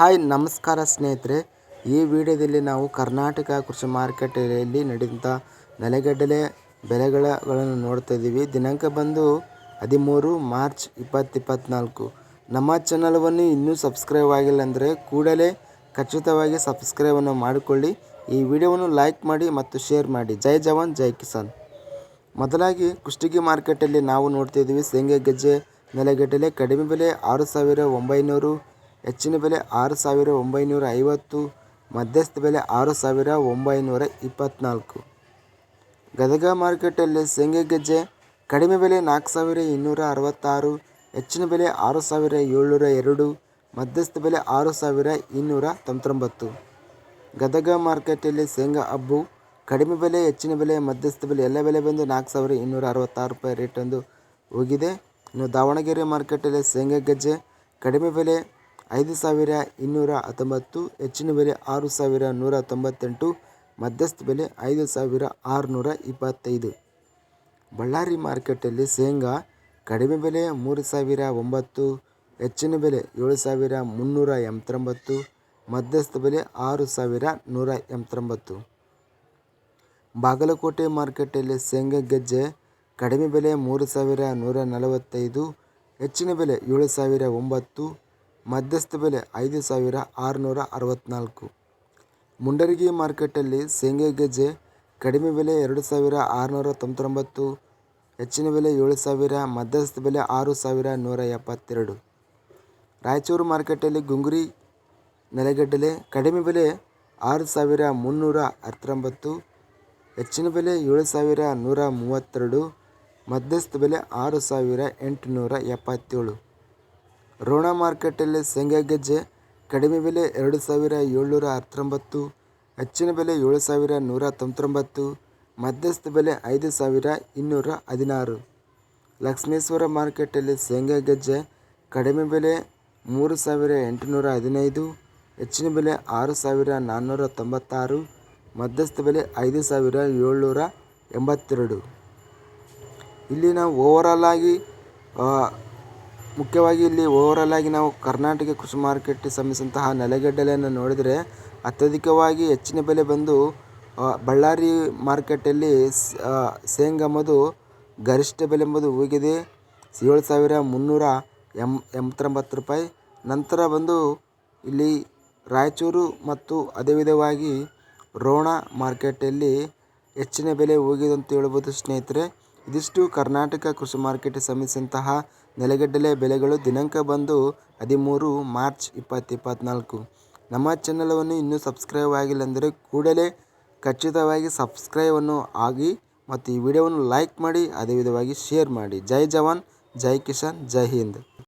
Hi, ನಮಸ್ಕಾರ ಸ್ನೇಹಿತರೆ. ಈ ವಿಡಿಯೋದಲ್ಲಿ ನಾವು ಕರ್ನಾಟಕ ಕೃಷಿ ಮಾರುಕಟ್ಟೆಯಲ್ಲಿ ನಡೆದಂಥ ನೆಲಗಡಲೆ ಬೆಲೆಗಳನ್ನು ನೋಡ್ತಾ ಇದ್ದೀವಿ. ದಿನಾಂಕ ಬಂದು ಹದಿಮೂರು ಮಾರ್ಚ್ ಇಪ್ಪತ್ತು ಇಪ್ಪತ್ತ್ನಾಲ್ಕು ನಮ್ಮ ಚಾನಲ್ವನ್ನು ಇನ್ನೂ ಸಬ್ಸ್ಕ್ರೈಬ್ ಆಗಿಲ್ಲ ಅಂದರೆ ಕೂಡಲೇ ಖಚಿತವಾಗಿ ಸಬ್ಸ್ಕ್ರೈಬನ್ನು ಮಾಡಿಕೊಳ್ಳಿ. ಈ ವಿಡಿಯೋವನ್ನು ಲೈಕ್ ಮಾಡಿ ಮತ್ತು ಶೇರ್ ಮಾಡಿ. ಜೈ ಜವಾನ್, ಜೈ ಕಿಸಾನ್. ಮೊದಲಾಗಿ ಕುಷ್ಟಗಿ ಮಾರ್ಕೆಟಲ್ಲಿ ನಾವು ನೋಡ್ತಾ ಇದ್ದೀವಿ. ಶೇಂಗಾ, ಗೆಜ್ಜೆ, ನೆಲಗಡಲೆ ಕಡಿಮೆ ಬೆಲೆ ಆರು ಸಾವಿರ ಒಂಬೈನೂರು ಹೆಚ್ಚಿನ ಬೆಲೆ ಆರು ಸಾವಿರ ಒಂಬೈನೂರ ಐವತ್ತು, ಮಧ್ಯಸ್ಥ ಬೆಲೆ ಆರು ಸಾವಿರ ಒಂಬೈನೂರ ಇಪ್ಪತ್ತ್ನಾಲ್ಕು ಗದಗ ಮಾರ್ಕೆಟಲ್ಲಿ ಶೇಂಗಾ ಗೆಜ್ಜೆ ಕಡಿಮೆ ಬೆಲೆ ನಾಲ್ಕು ಸಾವಿರ ಇನ್ನೂರ ಅರವತ್ತಾರು, ಹೆಚ್ಚಿನ ಬೆಲೆ ಆರು ಸಾವಿರ ಏಳ್ನೂರ ಎರಡು, ಮಧ್ಯಸ್ಥ ಬೆಲೆ ಆರು ಸಾವಿರ ಇನ್ನೂರ ತೊಂಬತ್ತೊಂಬತ್ತು. ಗದಗ ಮಾರ್ಕೆಟಲ್ಲಿ ಶೇಂಗಾ ಹಬ್ಬು ಕಡಿಮೆ ಬೆಲೆ, ಹೆಚ್ಚಿನ ಬೆಲೆ, ಮಧ್ಯಸ್ಥ ಬೆಲೆ ಎಲ್ಲ ಬೆಲೆ ಬಂದು ನಾಲ್ಕು ಸಾವಿರ ಇನ್ನೂರ ಅರವತ್ತಾರು ರೂಪಾಯಿ ರೇಟ್ ಒಂದು ಹೋಗಿದೆ. ಇನ್ನು ದಾವಣಗೆರೆ ಮಾರ್ಕೆಟಲ್ಲಿ ಶೇಂಗಾ ಗೆಜ್ಜೆ ಕಡಿಮೆ ಬೆಲೆ ಐದು ಸಾವಿರ ಇನ್ನೂರ ಹತ್ತೊಂಬತ್ತು, ಹೆಚ್ಚಿನ ಬೆಲೆ ಆರು ಸಾವಿರ ನೂರ ತೊಂಬತ್ತೆಂಟು, ಮಧ್ಯಸ್ಥ ಬೆಲೆ ಐದು ಸಾವಿರ ಆರುನೂರ ಇಪ್ಪತ್ತೈದು. ಬಳ್ಳಾರಿ ಮಾರ್ಕೆಟಲ್ಲಿ ಶೇಂಗಾ ಕಡಿಮೆ ಬೆಲೆ ಮೂರು ಸಾವಿರ ಒಂಬತ್ತು, ಹೆಚ್ಚಿನ ಬೆಲೆ ಏಳು ಸಾವಿರ ಮುನ್ನೂರ ಎಂಬತ್ತೊಂಬತ್ತು, ಮಧ್ಯಸ್ಥ ಬೆಲೆ ಆರು ಸಾವಿರ ನೂರ ಎಂಬತ್ತೊಂಬತ್ತು. ಬಾಗಲಕೋಟೆ ಮಾರ್ಕೆಟಲ್ಲಿ ಶೇಂಗಾ ಗೆಜ್ಜೆ ಕಡಿಮೆ ಬೆಲೆ ಮೂರು ಸಾವಿರ ನೂರ ನಲವತ್ತೈದು, ಹೆಚ್ಚಿನ ಬೆಲೆ ಏಳು ಸಾವಿರ ಒಂಬತ್ತು ಮಧ್ಯಸ್ಥ ಬೆಲೆ ಐದು ಸಾವಿರ ಆರುನೂರ ಅರವತ್ತ್ನಾಲ್ಕು ಮುಂಡರಗಿ ಮಾರ್ಕೆಟಲ್ಲಿ ಶೇಂಗಾ ಗೆಜ್ಜೆ ಕಡಿಮೆ ಬೆಲೆ ಎರಡು ಸಾವಿರ ಆರುನೂರ ತೊಂಬತ್ತೊಂಬತ್ತು, ಹೆಚ್ಚಿನ ಬೆಲೆ ಏಳು ಸಾವಿರ, ಮಧ್ಯಸ್ಥ ಬೆಲೆ ಆರು ಸಾವಿರ ನೂರ ಎಪ್ಪತ್ತೆರಡು. ರಾಯಚೂರು ಮಾರ್ಕೆಟಲ್ಲಿ ಗುಂಗುರಿ ನೆಲಗಡಲೆ ಕಡಿಮೆ ಬೆಲೆ ಆರು ಸಾವಿರ ಮುನ್ನೂರ ಹತ್ತೊಂಬತ್ತು, ಹೆಚ್ಚಿನ ಬೆಲೆ ಏಳು ಸಾವಿರ ನೂರ ಮೂವತ್ತೆರಡು, ಮಧ್ಯಸ್ಥ ಬೆಲೆ ಆರು ಸಾವಿರ ಎಂಟುನೂರ ಎಪ್ಪತ್ತೇಳು. ರೋಣ ಮಾರುಕಟ್ಟೆಯಲ್ಲಿ ಶೇಂಗಾ ಗೆಜ್ಜೆ ಕಡಿಮೆ ಬೆಲೆ ಎರಡು ಸಾವಿರ ಏಳ್ನೂರ ಹತ್ತೊಂಬತ್ತು, ಹೆಚ್ಚಿನ ಬೆಲೆ ಏಳು ಸಾವಿರ ನೂರ ತೊಂಬತ್ತೊಂಬತ್ತು, ಮಧ್ಯಸ್ಥ ಬೆಲೆ ಐದು ಸಾವಿರ ಇನ್ನೂರ ಹದಿನಾರು. ಲಕ್ಷ್ಮೇಶ್ವರ ಮಾರ್ಕೆಟಲ್ಲಿ ಶೇಂಗಾ ಗೆಜ್ಜೆ ಕಡಿಮೆ ಬೆಲೆ ಮೂರು ಸಾವಿರ ಎಂಟುನೂರ ಹದಿನೈದು, ಹೆಚ್ಚಿನ ಬೆಲೆ ಆರು ಸಾವಿರ ನಾನ್ನೂರ ತೊಂಬತ್ತಾರು, ಮಧ್ಯಸ್ಥ ಬೆಲೆ ಐದು ಸಾವಿರ ಏಳ್ನೂರ ಎಂಬತ್ತೆರಡು. ಇಲ್ಲಿ ನಾವು ಆಗಿ ಮುಖ್ಯವಾಗಿ ಇಲ್ಲಿ ಓವರಾಲ್ ಆಗಿ ನಾವು ಕರ್ನಾಟಕ ಕೃಷಿ ಮಾರುಕಟ್ಟೆ ಸಮಿತಿಯಂತಹ ನೆಲಗಡಲೆಯನ್ನು ನೋಡಿದರೆ ಅತ್ಯಧಿಕವಾಗಿ ಹೆಚ್ಚಿನ ಬೆಲೆ ಬಂದು ಬಳ್ಳಾರಿ ಮಾರ್ಕೆಟಲ್ಲಿ ಶೇಂಗಾ ಎಂಬುದು ಗರಿಷ್ಠ ಬೆಲೆ ಎಂಬುದು ಹೋಗಿದೆ ಏಳು ಸಾವಿರ ಮುನ್ನೂರ ಎಂ, ಎಂಬತ್ತೊಂಬತ್ತು ರೂಪಾಯಿ. ನಂತರ ಬಂದು ಇಲ್ಲಿ ರಾಯಚೂರು ಮತ್ತು ಅದೇ ವಿಧವಾಗಿ ರೋಣ ಮಾರ್ಕೆಟಲ್ಲಿ ಹೆಚ್ಚಿನ ಬೆಲೆ ಹೋಗಿದೆ ಅಂತ ಹೇಳ್ಬೋದು ಸ್ನೇಹಿತರೆ. ಇದಿಷ್ಟು ಕರ್ನಾಟಕ ಕೃಷಿ ಮಾರ್ಕೆಟ್ ಸಮಿತಿಯಂತಹ ನೆಲಗಡಲೆ ಬೆಲೆಗಳು ದಿನಾಂಕ ಬಂದು ಹದಿಮೂರು ಮಾರ್ಚ್ ಇಪ್ಪತ್ತು ಇಪ್ಪತ್ತ್ನಾಲ್ಕು ನಮ್ಮ ಚಾನಲನ್ನು ಇನ್ನೂ ಸಬ್ಸ್ಕ್ರೈಬ್ ಆಗಿಲ್ಲ ಅಂದರೆ ಕೂಡಲೇ ಖಚಿತವಾಗಿ ಸಬ್ಸ್ಕ್ರೈಬನ್ನು ಆಗಿ ಮತ್ತು ಈ ವಿಡಿಯೋವನ್ನು ಲೈಕ್ ಮಾಡಿ, ಅದೇ ವಿಧವಾಗಿ ಶೇರ್ ಮಾಡಿ. ಜೈ ಜವಾನ್, ಜೈ ಕಿಸಾನ್, ಜೈ ಹಿಂದ್.